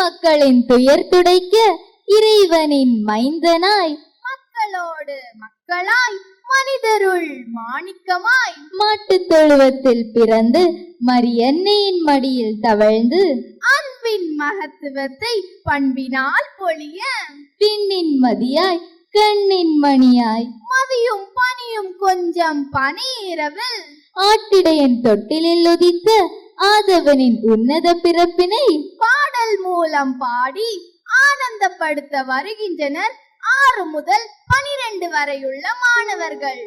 மக்களின் துயர் துடைக்க இறைவனின் மைந்தனாய். மக்களோடு மக்களாய் மனிதருள் மாணிக்கமாய். மாட்டுத் தொழுவத்தில் பிறந்து மரியன்னையின் மடியில் தவழ்ந்து அன்பின் மகத்துவத்தை பண்பினால் பொழிய பின்னின் மதியாய் கண்ணின் மணியாய். மதியும் பனியும் கொஞ்சம் பனிரவில் ஆட்டிடையன் தொட்டிலில் உதித்த ஆதவனின் உன்னத பிறப்பினை பாடல் மூலம் பாடி ஆனந்தப்படுத்த வருகின்றனர். ஆறு முதல் பனிரெண்டு வரையுள்ள மாணவர்கள்.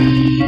பாடி